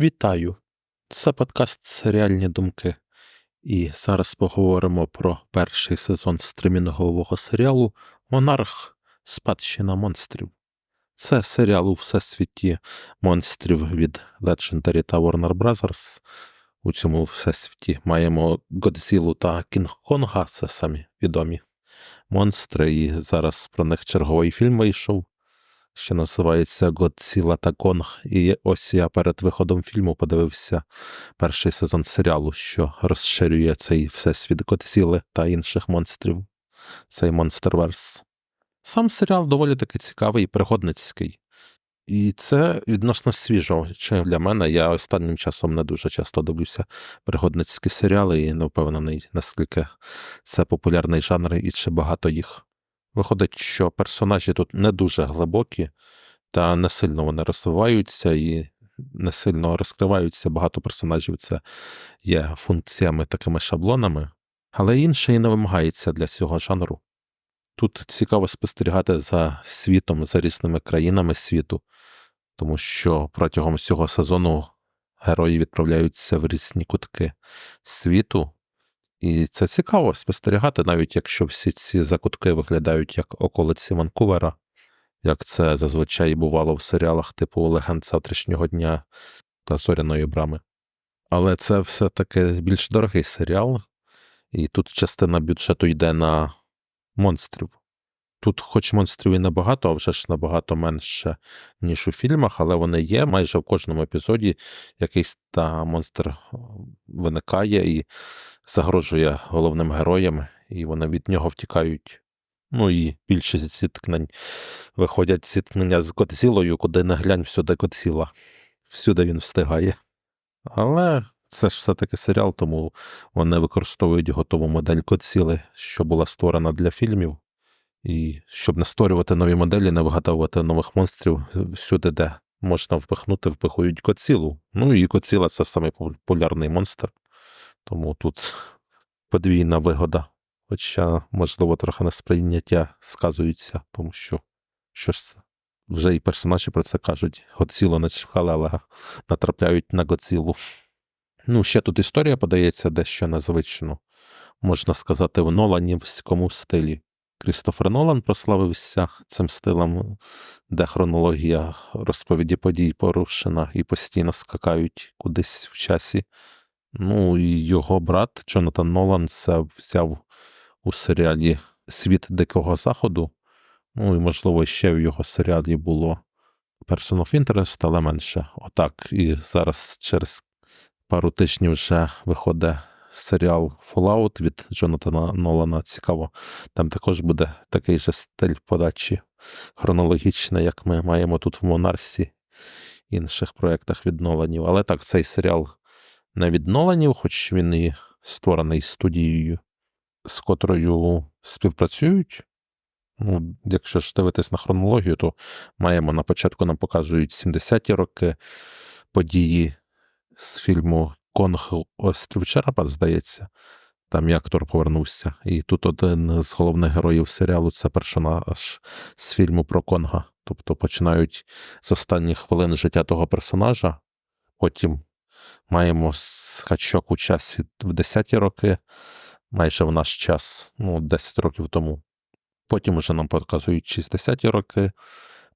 Вітаю! Це подкаст Серіальні думки. І зараз поговоримо про перший сезон стримінгового серіалу Монарх Спадщина монстрів. Це серіал у всесвіті монстрів від Legendary та Warner Bros. У цьому всесвіті маємо Годзілу та Кінг-Конга, це самі відомі монстри, і зараз про них черговий фільм вийшов що називається Годзіла та Конг. І ось я перед виходом фільму подивився перший сезон серіалу, що розширює цей всесвіт Годзіли та інших монстрів, цей Монстерверс. Сам серіал доволі таки цікавий і пригодницький. І це відносно свіжо. Чи для мене я останнім часом не дуже часто дивлюся пригодницькі серіали і не впевнений, наскільки це популярний жанр і чи багато їх. Виходить, що персонажі тут не дуже глибокі, та не сильно вони розвиваються і не сильно розкриваються. Багато персонажів це є функціями такими шаблонами, але інше і не вимагається для цього жанру. Тут цікаво спостерігати за світом, за різними країнами світу, тому що протягом цього сезону герої відправляються в різні кутки світу. І це цікаво спостерігати, навіть якщо всі ці закутки виглядають як околиці Ванкувера, як це зазвичай бувало в серіалах типу Легенд завтрашнього дня та Зоряної брами. Але це все-таки більш дорогий серіал, і тут частина бюджету йде на монстрів. Тут, хоч монстрів і небагато, а вже ж набагато менше, ніж у фільмах, але вони є. Майже в кожному епізоді якийсь та монстр виникає і загрожує головним героям, і вони від нього втікають. Ну і більшість зіткнень виходять зіткнення з Годзілою, куди не глянь всюди Годзіла. Всюди він встигає. Але це ж все-таки серіал, тому вони використовують готову модель Годзіли, що була створена для фільмів. І щоб не створювати нові моделі, не вигадувати нових монстрів всюди, де можна впихнути, впихують Коцілу. Ну і Коціла це самий популярний монстр. Тому тут подвійна вигода. Хоча, можливо, трохи несприйняття сказуються, тому що що ж це? Вже і персонажі про це кажуть. Гоціло не чекали, але натрапляють на Гоцілу. Ну, ще тут історія подається дещо незвично, можна сказати, в Ноланівському стилі. Крістофер Нолан прославився цим стилем, де хронологія розповіді подій порушена і постійно скакають кудись в часі. Ну і його брат Джонатан Нолан взяв у серіалі Світ Дикого Заходу. Ну і, можливо, ще в його серіалі було Person of Interest, але менше. Отак. І зараз через пару тижнів вже виходить серіал Fallout від Джонатана Нолана. Цікаво. Там також буде такий же стиль подачі хронологічний, як ми маємо тут в Монарсі, інших проєктах від Ноланів. Але так, цей серіал не від хоч він і створений студією, з котрою співпрацюють. Ну, Якщо ж дивитись на хронологію, то маємо на початку нам показують 70-ті роки події з фільму Конг Острів Черепа, здається, там і актор повернувся. І тут один з головних героїв серіалу це персонаж з фільму про Конга. Тобто починають з останніх хвилин життя того персонажа, потім маємо скачок у часі в 10-ті роки, майже в наш час, ну, 10 років тому. Потім вже нам показують 60-ті роки,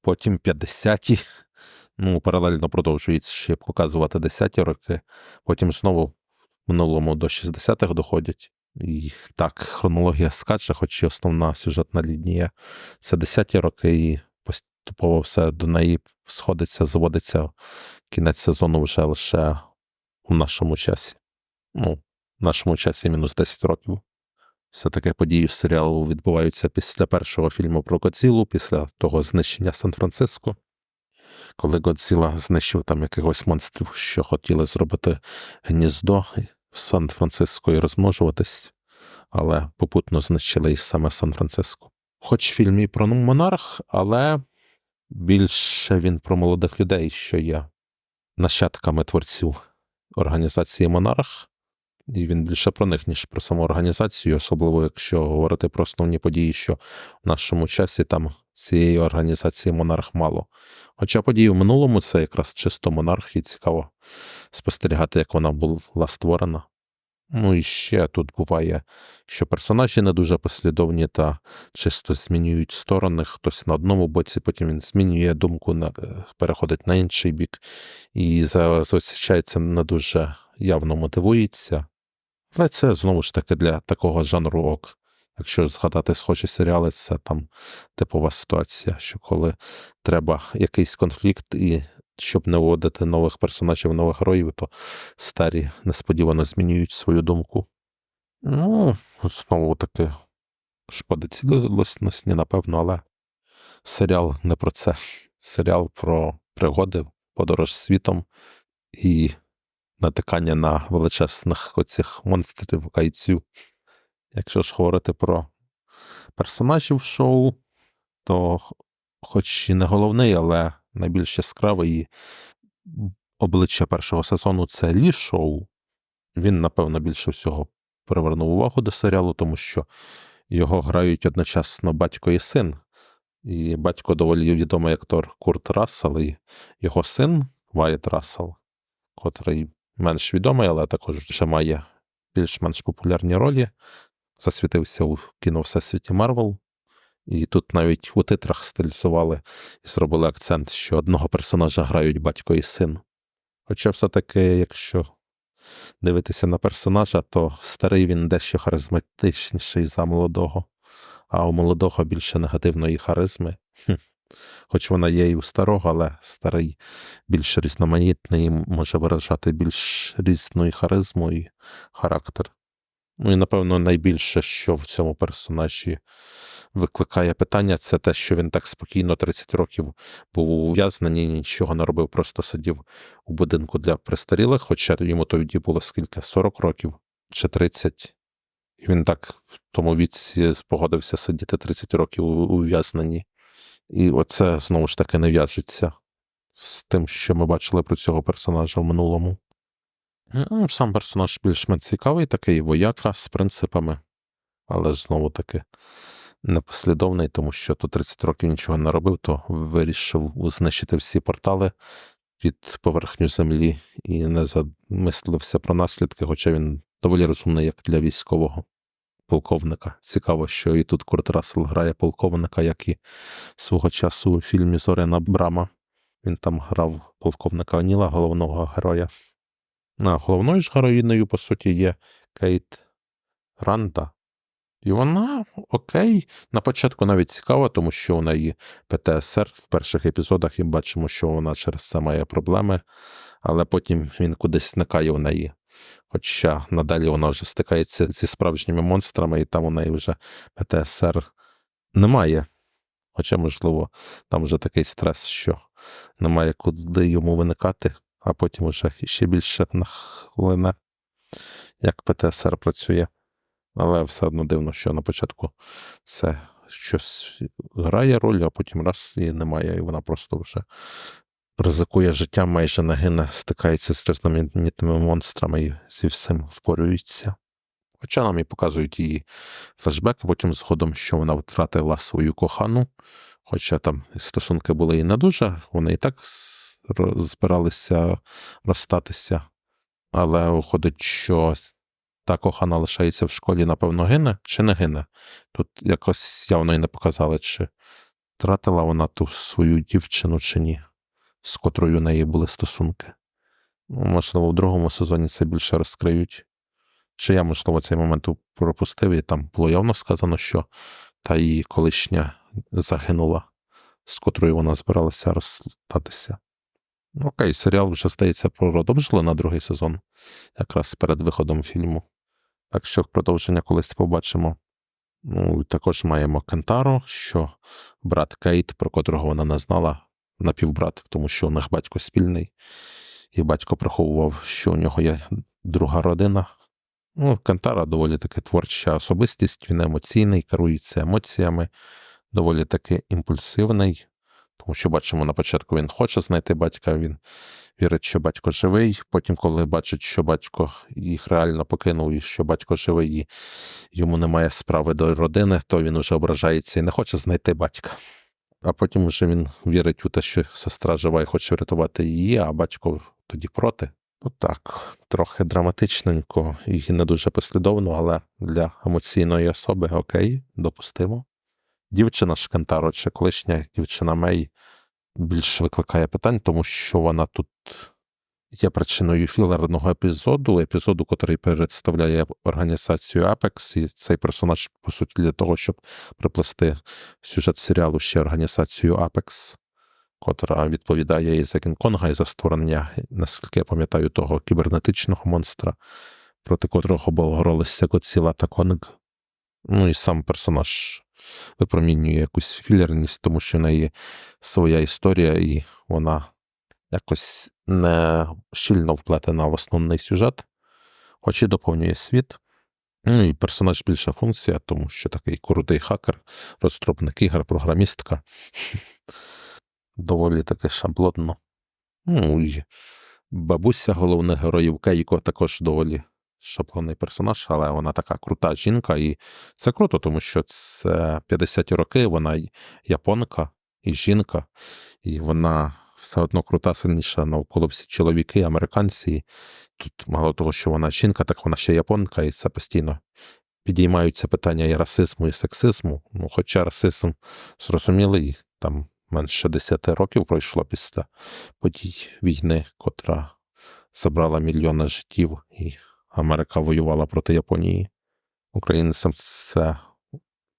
потім 50-ті, ну, паралельно продовжується ще показувати 10-ті роки, потім знову в минулому до 60-х доходять. І так, хронологія скаче, хоч і основна сюжетна лінія це 10-ті роки, і поступово все до неї сходиться, зводиться кінець сезону вже лише у нашому часі. Ну, в нашому часі мінус 10 років. Все таки події серіалу відбуваються після першого фільму про Годзілу, після того знищення Сан-Франциско коли Годзіла знищив там якихось монстрів, що хотіли зробити гніздо в Сан-Франциско і розмножуватись, але попутно знищили і саме Сан-Франциско. Хоч фільм і про монарх, але більше він про молодих людей, що є нащадками творців організації Монарх. І він більше про них, ніж про саму організацію, особливо якщо говорити про основні події, що в нашому часі там цієї організації Монарх мало. Хоча події в минулому це якраз чисто монарх, і цікаво спостерігати, як вона була створена. Ну і ще тут буває, що персонажі не дуже послідовні та чисто змінюють сторони. Хтось на одному боці, потім він змінює думку, на, е, переходить на інший бік і це не дуже явно мотивується. Але це знову ж таки для такого жанру ок. Якщо згадати схожі серіали, це там типова ситуація, що коли треба якийсь конфлікт, і щоб не вводити нових персонажів, нових героїв, то старі несподівано змінюють свою думку. Ну, знову таки, шкода цілісності, напевно, але серіал не про це. Серіал про пригоди, подорож світом і натикання на величезних оцих монстрів кайцю. Якщо ж говорити про персонажів шоу, то, хоч і не головний, але найбільш яскравий обличчя першого сезону це Лі Шоу. Він, напевно, більше всього привернув увагу до серіалу, тому що його грають одночасно батько і син. І батько доволі відомий актор Курт Рассел, і його син Вайт Рассел, котрий менш відомий, але також вже має більш-менш популярні ролі. Засвітився у кіно Всесвіті Марвел. І тут навіть у титрах стилізували і зробили акцент, що одного персонажа грають батько і син. Хоча все-таки, якщо дивитися на персонажа, то старий він дещо харизматичніший за молодого, а у молодого більше негативної харизми. Хоч вона є і у старого, але старий більш різноманітний, може виражати більш різну і харизму і характер. Ну і, напевно, найбільше, що в цьому персонажі викликає питання, це те, що він так спокійно 30 років був ув'язнений, нічого не робив, просто сидів у будинку для престарілих, хоча йому тоді було скільки 40 років чи 30. І він так в тому віці погодився сидіти 30 років у ув'язненні. І оце знову ж таки не в'яжеться з тим, що ми бачили про цього персонажа в минулому. Ну, Сам персонаж більш-менш цікавий, такий вояка з принципами, але знову таки непослідовний, тому що то 30 років нічого не робив, то вирішив знищити всі портали під поверхню землі і не замислився про наслідки, хоча він доволі розумний, як для військового полковника. Цікаво, що і тут Курт Рассел грає полковника, як і свого часу у фільмі Зоряна Брама. Він там грав полковника Оніла, головного героя. А головною ж героїною, по суті, є Кейт Ранда. І вона окей. На початку навіть цікава, тому що у неї ПТСР в перших епізодах і бачимо, що вона через це має проблеми, але потім він кудись зникає у неї. Хоча надалі вона вже стикається зі справжніми монстрами, і там у неї вже ПТСР немає. Хоча, можливо, там вже такий стрес, що немає куди йому виникати, а потім вже ще більше нахлине, як ПТСР працює. Але все одно дивно, що на початку це щось грає роль, а потім раз і немає, і вона просто вже ризикує життя, майже не гине, стикається з різноманітними монстрами і зі всім впорюється. Хоча нам і показують її флешбеки, потім згодом, що вона втратила свою кохану, хоча там стосунки були і не дуже, вони і так збиралися розстатися, але виходить, що та кохана лишається в школі, напевно, гине чи не гине. Тут якось явно і не показали, чи втратила вона ту свою дівчину, чи ні, з котрою у неї були стосунки. Ну, можливо, в другому сезоні це більше розкриють. Чи я, можливо, цей момент пропустив, і там було явно сказано, що та її колишня загинула, з котрою вона збиралася розстатися. Окей, серіал вже здається продовжили на другий сезон, якраз перед виходом фільму. Так що продовження колись побачимо. Ну, Також маємо Кентаро, що брат Кейт, про котрого вона не знала, напівбрат, тому що у них батько спільний, і батько приховував, що у нього є друга родина. Ну, Кентара доволі таки творча особистість, він емоційний, керується емоціями, доволі таки імпульсивний. Тому що бачимо на початку він хоче знайти батька, він вірить, що батько живий. Потім, коли бачить, що батько їх реально покинув, і що батько живий, і йому немає справи до родини, то він уже ображається і не хоче знайти батька. а потім вже він вірить у те, що сестра жива і хоче врятувати її, а батько тоді проти. Ну так, трохи драматичненько і не дуже послідовно, але для емоційної особи окей, допустимо. Дівчина Шкентаро, чи колишня дівчина Мей більше викликає питань, тому що вона тут є причиною філерного епізоду, епізоду, який представляє організацію Apex, і цей персонаж, по суті, для того, щоб приплести сюжет серіалу ще організацію Apex, котра відповідає і за Кінг-Конга, і за створення, наскільки я пам'ятаю, того кібернетичного монстра, проти котрого боролися Гоціла та Конг. Ну і сам персонаж випромінює якусь філерність, тому що в неї своя історія, і вона якось не щільно вплетена в основний сюжет, хоч і доповнює світ. Ну і персонаж більша функція, тому що такий крутий хакер, розробник ігор, програмістка. Доволі таки шаблонно. Ну і бабуся головних героїв Кейко також доволі шаблонний персонаж, але вона така крута жінка, і це круто, тому що це 50-ті роки, вона японка і жінка, і вона все одно крута, сильніша навколо всі чоловіки, американці. Тут мало того, що вона жінка, так вона ще японка, і це постійно підіймаються питання і расизму, і сексизму. Ну, Хоча расизм зрозумілий, там менше 10 років пройшло після подій війни, котра забрала мільйони життів, і Америка воювала проти Японії. Українцям це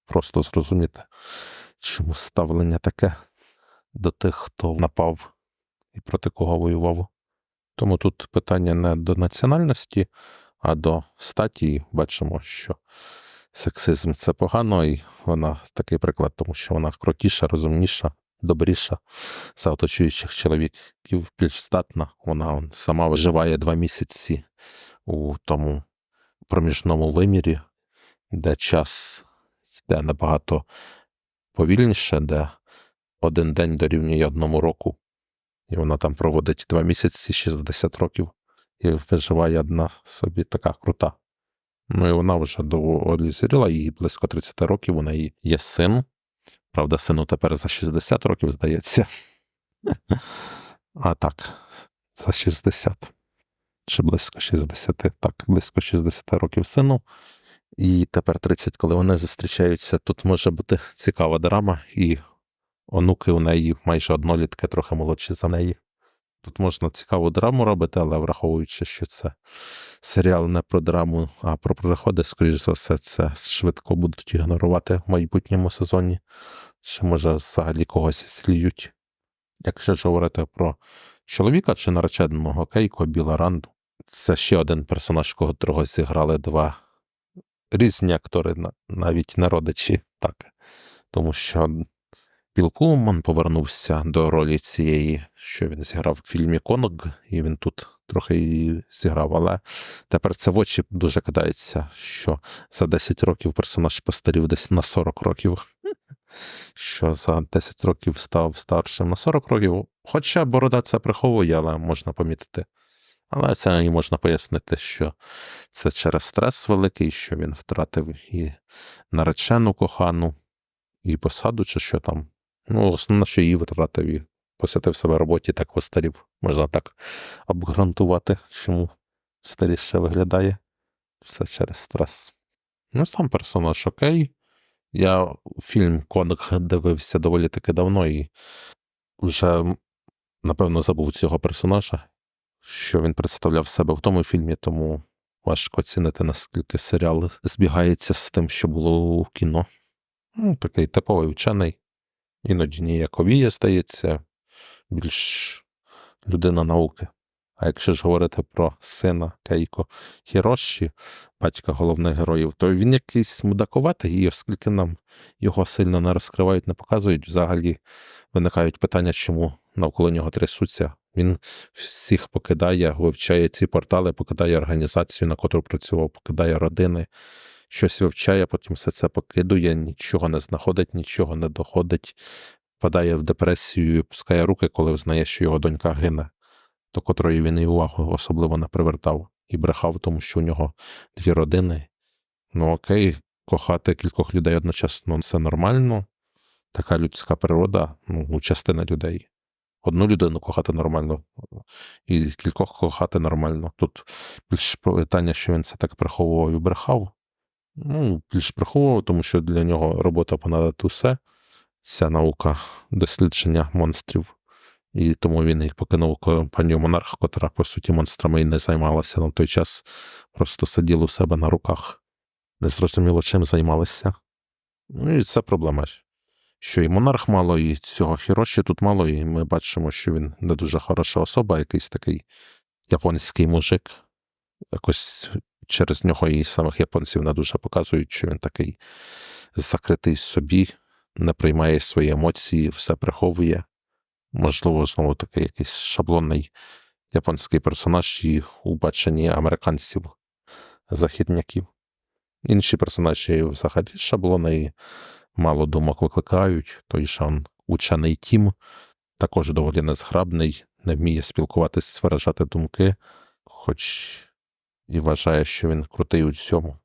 просто зрозуміти, чому ставлення таке до тих, хто напав і проти кого воював. Тому тут питання не до національності, а до статі. Бачимо, що сексизм це погано, і вона такий приклад, тому що вона крутіша, розумніша, добріша за оточуючих чоловіків більш здатна. Вона сама виживає два місяці у тому проміжному вимірі, де час йде набагато повільніше, де один день дорівнює одному року, і вона там проводить два місяці 60 років і виживає одна собі така крута. Ну і вона вже доволі зріла, їй близько 30 років, у неї є син. Правда, сину тепер за 60 років, здається. А так, за 60. Чи близько 60, так, близько 60 років сину. І тепер 30, коли вони зустрічаються, тут може бути цікава драма, і онуки у неї майже однолітки, трохи молодші за неї. Тут можна цікаву драму робити, але враховуючи, що це серіал не про драму, а про переходи, скоріш за все, це швидко будуть ігнорувати в майбутньому сезоні, чи може взагалі когось сліють. Якщо ж говорити про чоловіка чи нареченого Кейко Біларанду, це ще один персонаж, котрого зіграли два різні актори, навіть не родичі, так. Тому що Біл Пулман повернувся до ролі цієї, що він зіграв в фільмі Конг, і він тут трохи її зіграв, але тепер це в очі дуже кидається, що за 10 років персонаж постарів десь на 40 років, що за 10 років став старшим на 40 років. Хоча борода це приховує, але можна помітити. Але це і можна пояснити, що це через стрес великий, що він втратив і наречену кохану, і посаду, чи що там. Ну, основне, що її втратив і посвятив себе роботі, так постарів. Можна так обґрунтувати, чому старіше виглядає. Все через стрес. Ну, сам персонаж окей. Я фільм Конг дивився доволі таки давно і вже, напевно, забув цього персонажа, що він представляв себе в тому фільмі, тому важко оцінити, наскільки серіал збігається з тим, що було у кіно. Ну, Такий типовий вчений іноді ніяковіє, стається, більш людина науки. А якщо ж говорити про сина Кейко Хіроші, батька головних героїв, то він якийсь мудаковатий, і оскільки нам його сильно не розкривають, не показують, взагалі виникають питання, чому навколо нього трясуться. Він всіх покидає, вивчає ці портали, покидає організацію, на котру працював, покидає родини, щось вивчає, потім все це покидує, нічого не знаходить, нічого не доходить, впадає в депресію і пускає руки, коли взнає, що його донька гине, до котрої він і увагу особливо не привертав і брехав, тому що у нього дві родини. Ну окей, кохати кількох людей одночасно це нормально. така людська природа, ну, у частини людей. Одну людину кохати нормально, і кількох кохати нормально. Тут більш питання, що він це так приховував і брехав. Ну, більш приховував, тому що для нього робота понад усе. Ця наука дослідження монстрів. І тому він і покинув компанію Монарх, котра, по суті, монстрами і не займалася на той час, просто сиділа у себе на руках. Незрозуміло, чим займалися. Ну і це проблема. Що і монарх мало, і цього Хіроші тут мало, і ми бачимо, що він не дуже хороша особа, якийсь такий японський мужик. Якось через нього і самих японців не дуже показують, що він такий закритий собі, не приймає свої емоції, все приховує. Можливо, знову таки якийсь шаблонний японський персонаж і у баченні американців, західняків. Інші персонажі взагалі шаблони мало думок викликають. Той Шан учений тім, також доволі незграбний, не вміє спілкуватись, виражати думки, хоч і вважає, що він крутий у цьому.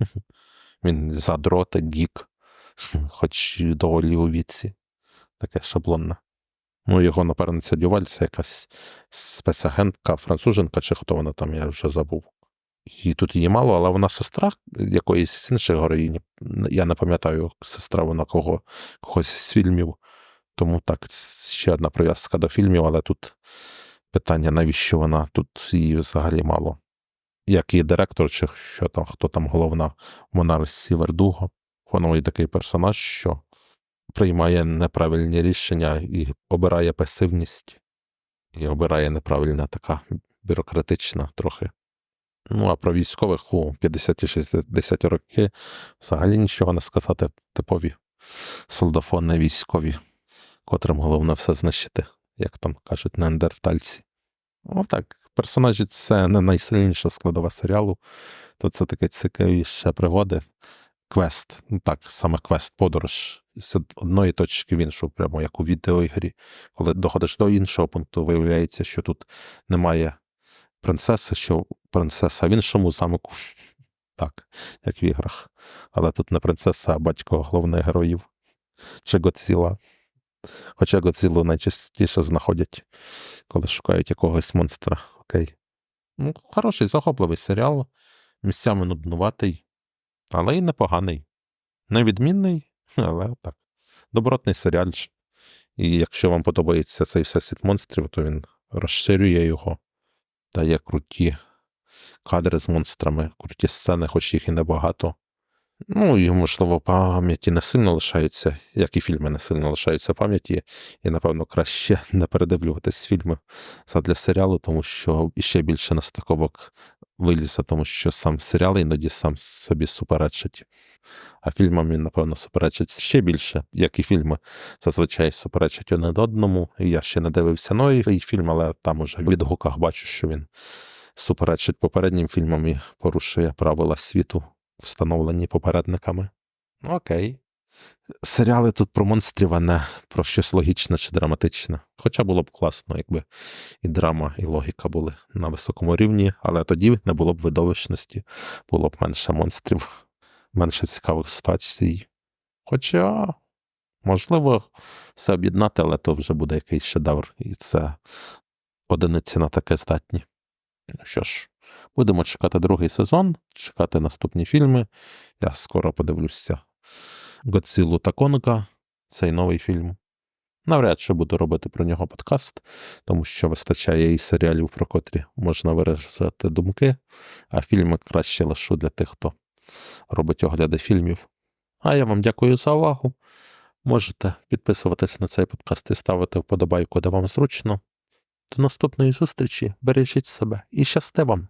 Він задрота, гік, хоч і доволі у віці, таке шаблонне. Ну, його напарниця Дюваль, це якась спецагентка, француженка, чи хто вона там, я вже забув. І тут її мало, але вона сестра якоїсь з інших героїні. Я не пам'ятаю, сестра вона кого, когось з фільмів. Тому так, ще одна прив'язка до фільмів, але тут питання, навіщо вона тут її взагалі мало. Як і директор, чи що там, хто там головна Монарсі Вердуго. Воно і такий персонаж, що приймає неправильні рішення і обирає пасивність, і обирає неправильна така бюрократична трохи. Ну, а про військових у 50-60 роки взагалі нічого не сказати типові солдафони військові, котрим головне все знищити, як там кажуть неандертальці. Ну персонажі це не найсильніша складова серіалу, то це таке цікавіше пригоди. Квест, ну так, саме квест-подорож з одної точки в іншу, прямо як у відеоігрі. Коли доходиш до іншого пункту, виявляється, що тут немає принцеси, що принцеса в іншому замку. Так, як в іграх. Але тут не принцеса, а батько головних героїв. Чи Годзіла. Хоча Годзілу найчастіше знаходять, коли шукають якогось монстра. Окей. Ну, Хороший, захопливий серіал. Місцями нуднуватий, але й непоганий. Невідмінний, але так. Добротний серіальчик. І якщо вам подобається цей всесвіт монстрів, то він розширює його дає круті кадри з монстрами, круті сцени, хоч їх і небагато. Ну і, можливо, пам'яті не сильно лишаються, як і фільми не сильно лишаються пам'яті, і, напевно, краще не передивлюватись фільми задля серіалу, тому що іще більше нестиковок вилізе, тому що сам серіал іноді сам собі суперечить. А фільмам він, напевно, суперечить ще більше, як і фільми зазвичай суперечать один одному. Я ще не дивився новий фільм, але там уже в відгуках бачу, що він суперечить попереднім фільмам і порушує правила світу, встановлені попередниками. Ну, окей. Серіали тут про монстрів, а не про щось логічне чи драматичне. Хоча було б класно, якби і драма, і логіка були на високому рівні, але тоді не було б видовищності, було б менше монстрів, менше цікавих ситуацій. Хоча, можливо, все об'єднати, але то вже буде якийсь шедевр, і це одиниці на таке здатні. Що ж, будемо чекати другий сезон, чекати наступні фільми. Я скоро подивлюся. Годзілу та Конга, цей новий фільм. Навряд чи буду робити про нього подкаст, тому що вистачає і серіалів, про котрі можна виражати думки, а фільми краще лишу для тих, хто робить огляди фільмів. А я вам дякую за увагу. Можете підписуватись на цей подкаст і ставити вподобайку, де вам зручно. До наступної зустрічі, бережіть себе і щасти вам!